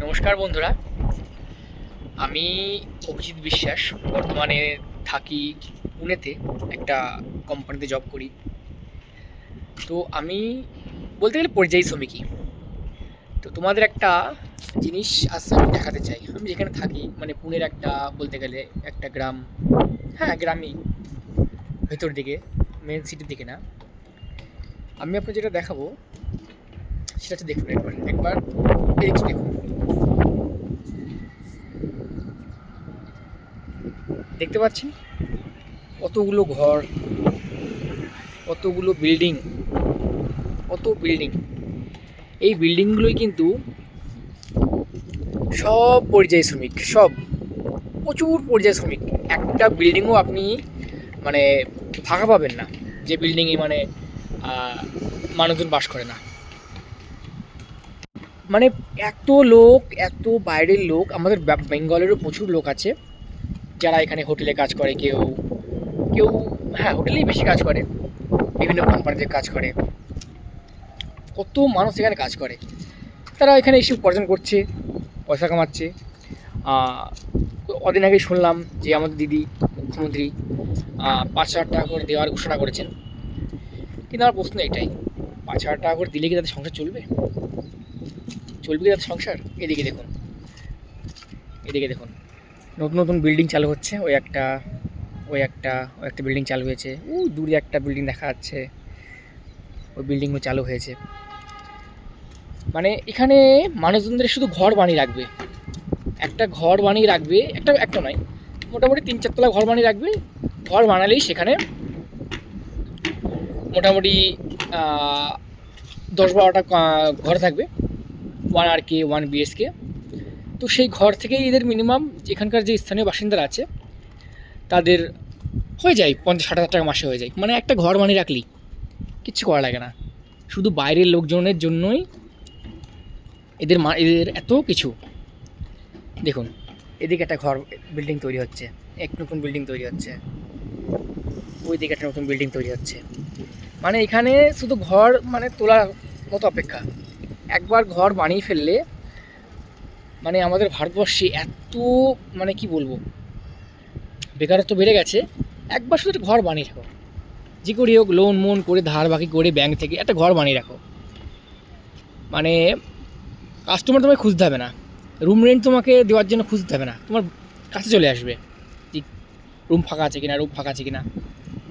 নমস্কার বন্ধুরা। আমি অভিজিৎ বিশ্বাস, বর্তমানে থাকি পুনেতে একটা কোম্পানিতে জব করি। তো আমি বলতে গেলে পরিযায়ী শ্রমিকই। তো তোমাদের একটা জিনিস আজকে আমি দেখাতে চাই। আমি যেখানে থাকি মানে পুনের একটা বলতে গেলে একটা গ্রাম হ্যাঁ গ্রামই। ভেতর দিকে মেন সিটির দিকে না। আমি আপনার যেটা দেখাবো সেটা হচ্ছে দেখুন একবার একবার দেখুন। দেখতে পাচ্ছেন? কতগুলো ঘর, কতগুলো বিল্ডিং, কত বিল্ডিং। এই বিল্ডিংগুলোই কিন্তু সব পরিযায়ী শ্রমিক, সব। প্রচুর পরিযায়ী শ্রমিক। একটা বিল্ডিংও আপনি মানে ফাঁকা পাবেন না, যে বিল্ডিংয়ে মানে মানুষজন বাস করে না। মানে এত লোক, এত বাইরের লোক, আমাদের বেঙ্গলেরও প্রচুর লোক আছে, যারা এখানে হোটেলে কাজ করে, কেউ কেউ হ্যাঁ হোটেলেই বেশি কাজ করে, বিভিন্ন কোম্পানিতে কাজ করে। কত মানুষ এখানে কাজ করে। তারা এখানে এসে উপার্জন করছে, পয়সা কামাচ্ছে। কদিন আগে শুনলাম যে আমাদের দিদি, মুখ্যমন্ত্রী পাঁচ হাজার টাকা করে দেওয়ার ঘোষণা করেছেন। কিন্তু আমার প্রশ্ন এটাই, পাঁচ হাজার টাকা করে দিলে কি তাদের সংসার চলবে? চলবে কি তাদের সংসার? এদিকে দেখুন। এদিকে দেখুন। নতুন নতুন বিল্ডিং চালু হচ্ছে। ওই একটা ওই একটা ওই একটা বিল্ডিং চালু হয়েছে। ও দূরে একটা বিল্ডিং দেখা যাচ্ছে। ওই বিল্ডিংগুলো চালু হয়েছে। মানে এখানে মানুষজনদের শুধু ঘর বানিয়ে রাখবে। একটা ঘর বানিয়ে রাখবে, একটা একটা নয়, মোটামুটি তিন চারতলা ঘর বানিয়ে রাখবে। ঘর বানালেই সেখানে মোটামুটি দশ বারোটা ঘর থাকবে। One R K, one BHK তো সেই ঘর থেকেই এদের মিনিমাম এখানকার যে স্থানীয় বাসিন্দারা আছে, তাদের হয়ে যায় পঞ্চাশ ষাট হাজার টাকা মাসে হয়ে যায়। মানে একটা ঘর বানিয়ে রাখলি, কিচ্ছু করা লাগে না। শুধু বাইরের লোকজনের জন্যই এদের মা, এদের এত কিছু। দেখুন, এদিকে একটা ঘর বিল্ডিং তৈরি হচ্ছে, এক নতুন বিল্ডিং তৈরি হচ্ছে। ওই দিকে একটা নতুন বিল্ডিং তৈরি হচ্ছে। মানে এখানে শুধু ঘর মানে তোলার মতো অপেক্ষা। একবার ঘর বানিয়ে ফেললে মানে আমাদের ভারতবর্ষে এত মানে কি বলব, বেকারত্ব বেড়ে গেছে, একবার শুধু একটা ঘর বানিয়ে রাখো। যে করি হোক লোন মোন করে ধার বাকি করে ব্যাংক থেকে একটা ঘর বানিয়ে রাখো। মানে কাস্টমার তোমায় খুঁজতে হবে না। রুম রেন্ট তোমাকে দেওয়ার জন্য খুঁজতে হবে না। তোমার কাছে চলে আসবে রুম ফাঁকা আছে কিনা রুম ফাঁকা আছে কিনা।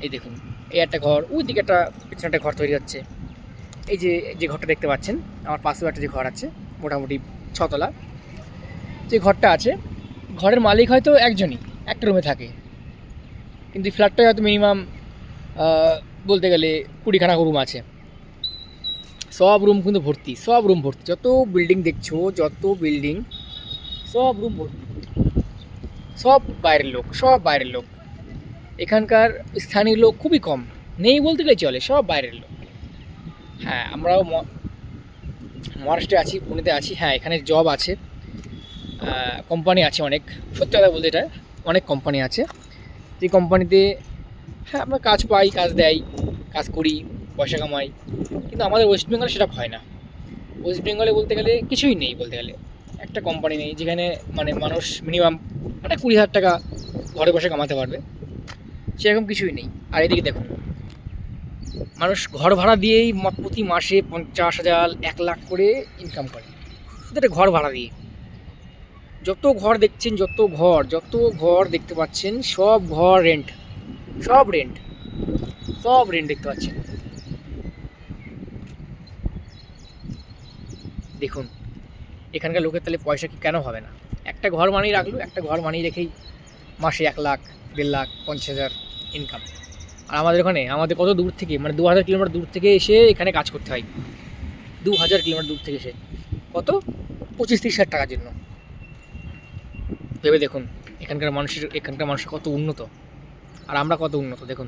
এই দেখুন, এই একটা ঘর ওই দিকে একটা পিছনে একটা ঘর তৈরি হচ্ছে। এই যে যে ঘরটা দেখতে পাচ্ছেন, আমার পাশেও একটা যে ঘর আছে, মোটামুটি ছতলা। যে ঘরটা আছে, ঘরের মালিক হয়তো একজনই, একটা রুমে থাকে। কিন্তু এই ফ্ল্যাটটায় হয়তো মিনিমাম বলতে গেলে কুড়িখানা রুম আছে। সব রুম কিন্তু ভর্তি, সব রুম ভর্তি। যত বিল্ডিং দেখছ, যত বিল্ডিং সব রুম ভর্তি। সব বাইরের লোক, সব বাইরের লোক। এখানকার স্থানীয় লোক খুবই কম, নেই বলতে গেলে চলে, সব বাইরের লোক। হ্যাঁ আমরাও মহারাষ্ট্রে আছি, পুনেতে আছি। হ্যাঁ এখানে জব আছে। কোম্পানি আছে অনেক। সত্যি কথা বলতে এটা অনেক কোম্পানি আছে। যে কোম্পানিতে হ্যাঁ আমরা কাজ পাই, কাজ দেয় কাজ করি, পয়সা কামাই। কিন্তু আমাদের ওয়েস্ট বেঙ্গলে সেটা হয় না। ওয়েস্ট বেঙ্গলে বলতে গেলে কিছুই নেই বলতে গেলে। একটা কোম্পানি নেই যেখানে মানে মানুষ মিনিমাম একটা কুড়ি হাজার টাকা ঘরে বসে কামাতে পারবে। সেরকম কিছুই নেই। আর এদিকে দেখুন মানুষ ঘর ভাড়া দিয়েই প্রতি মাসে পঞ্চাশ হাজার, এক লাখ করে ইনকাম করে। শুধু ঘর ভাড়া দিয়ে। যত ঘর দেখছেন, যত ঘর যত ঘর দেখতে পাচ্ছেন, সব ঘর রেন্ট সব রেন্ট সব রেন্ট দেখতে পাচ্ছেন। দেখুন, এখানকার লোকের তাহলে পয়সা কি কেন হবে না? একটা ঘর মানিয়ে রাখল, একটা ঘর মানিয়ে রেখেই মাসে এক লাখ, দেড় লাখ, পঞ্চাশ হাজার ইনকাম আর আমাদের ওখানে, আমাদের কত দূর থেকে মানে দু হাজার কিলোমিটার দূর থেকে এসে এখানে কাজ করতে হয়। দু হাজার কিলোমিটার দূর থেকে এসে। কত? পঁচিশ তিরিশ হাজার টাকার জন্য। ভেবে দেখুন, এখানকার মানুষের, এখানকার মানুষ কত উন্নত। আর আমরা কত উন্নত, দেখুন।